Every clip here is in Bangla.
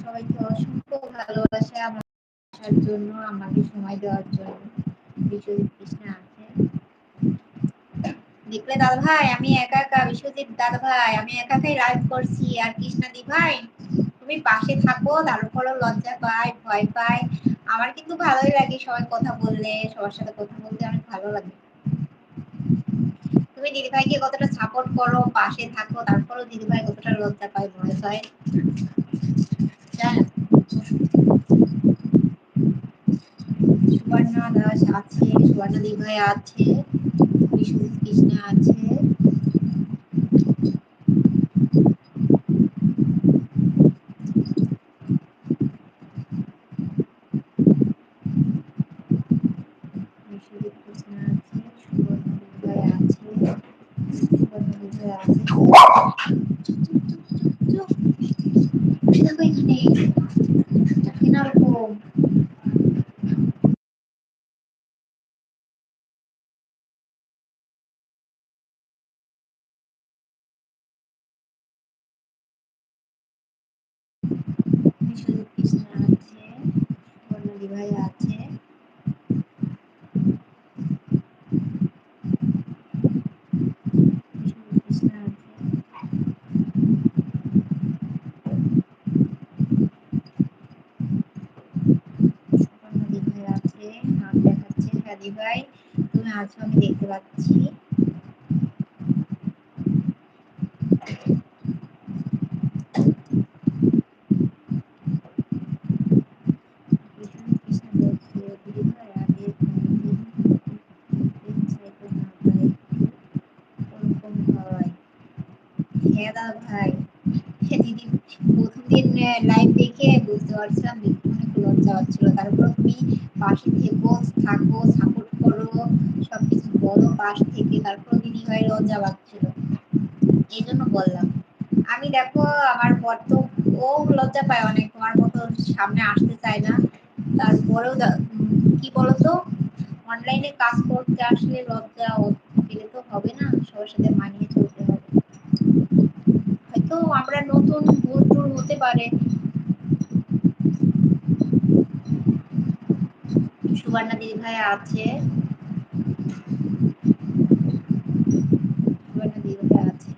সবাইকে অসংখ্য আমার জন্য, আমাকে সময় দেওয়ার জন্য। বিশ্বজিৎ কৃষ্ণা আছে। দেখলে দাদা ভাই আমি একা একা, বিশ্বজিৎ দাদা ভাই আমি একা একাই লাইভ করছি। আর কৃষ্ণা দি ভাই, তুমি পাশে থাকো তারপরও লজ্জা পায়, ভয় পায়। আমার কিন্তু ভালোই লাগে সবাই কথা বললে, সবার সাথে কথা বলতে অনেক ভালো লাগে। তুমি দিদি ভাইকে কতটা সাপোর্ট করো, পাশে থাকো, তারপরও দিদি ভাই কতটা লজ্জা পায় ভয় পায় সুবর্ণা দাস আছে, সুবর্ণা আছে কৃষ্ণা আছে সুবর্ণা দিদি ভাই আছে সুবর্ণা দিদি ভাই আছে চুপ, দেখো এখানে এরকম বিশ্বজিৎ কৃষ্ণা আছে সুবর্ণা দিদি ভাই আছে বিশ্বজিৎ কৃষ্ণা আছে সুবর্ণা দিদি ভাই আছে নাম হ্যাঁ ভাই, তুমি আছো, আমি দেখতে পাচ্ছি। হয় হ্যাঁ দাদা প্রথম দিন লাইভ দেখে বুঝতে পারছিলাম লজ্জা হচ্ছিল। তারপর তুমি পাশে থেকো, থাকো সাপোর্ট করো, সবকিছু বলো পাশ থেকে। তারপর দিদি ভাই লজ্জা পাচ্ছিল। এই জন্য বললাম, আমি দেখো, আমার বর তো ও লজ্জা পায় অনেক। তোমার মতো সামনে আসতে চায় না। তারপরেও কি বলতো? অনলাইনে কাজ করতে আসলে লজ্জা পেলে তো হবে না। সবার সাথে মানিয়ে চলতে হবে। হয়তো আমরা সুবর্ণা দিদি ভাই আছে সুবর্ণা দিদি ভাই আছে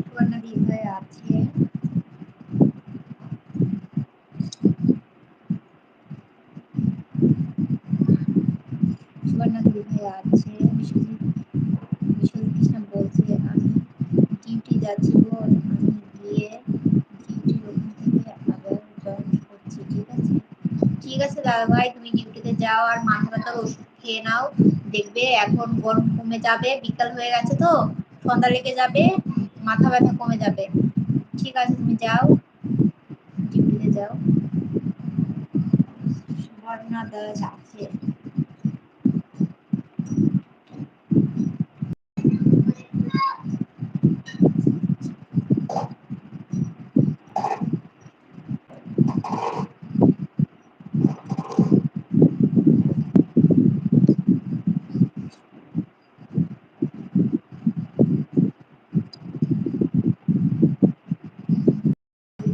সুবর্ণা দিদি ভাই আছে সুবর্ণা দিদি ভাই আছে বিশ্বজিৎ বিশ্বজিৎ কৃষ্ণ বলছে আমি ডিউটি যাচ্ছি বোন আমি গিয়ে ডিউটি ওখান থেকে আবার জয়েন ঠিক আছে। ঠিক আছে দাদা ভাই তুমি ডিউটিতে যাও আর মাথা ব্যথার ওষুধ খেয়ে নাও। দেখবে এখন গরম কমে যাবে, বিকাল হয়ে গেছে তো, সন্ধ্যা লেগে যাবে, মাথা ব্যথা কমে যাবে। ঠিক আছে, তুমি যাও, ডিউটিতে যাও। আছে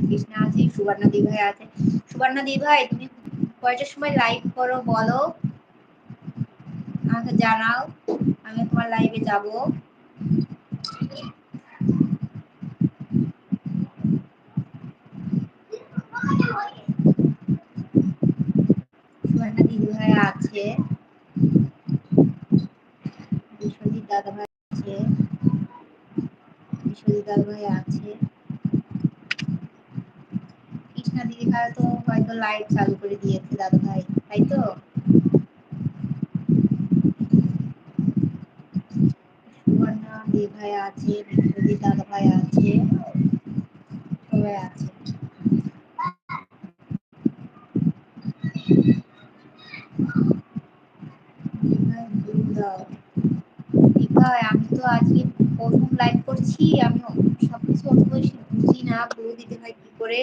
কৃষ্ণা আছে সুবর্ণা দি ভাই আছে। সুবর্ণা দি ভাই, তুমি কয়টার সময় লাইভ করো, বলো। আমাকে জানাও, আমি তোমার লাইভে যাব। সুবর্ণা দিদি ভাই আছে। বিশ্বজিৎ দাদা ভাই আছে। বিশ্বজিৎ দাদা ভাই আছে। কৃষ্ণা দিদি ভাই তো হয়তো লাইট চালু করে দিয়েছে দাদা ভাই, তাই তো? সুবর্ণা দিদি ভাই আছে বিশ্বজিৎ দাদা ভাই আছে, সবাই আছে। আমি তো আজকে প্রথম লাইভ করছি, আমি সবকিছু অত বুঝি না, বলে দিতে ভাই কি করে?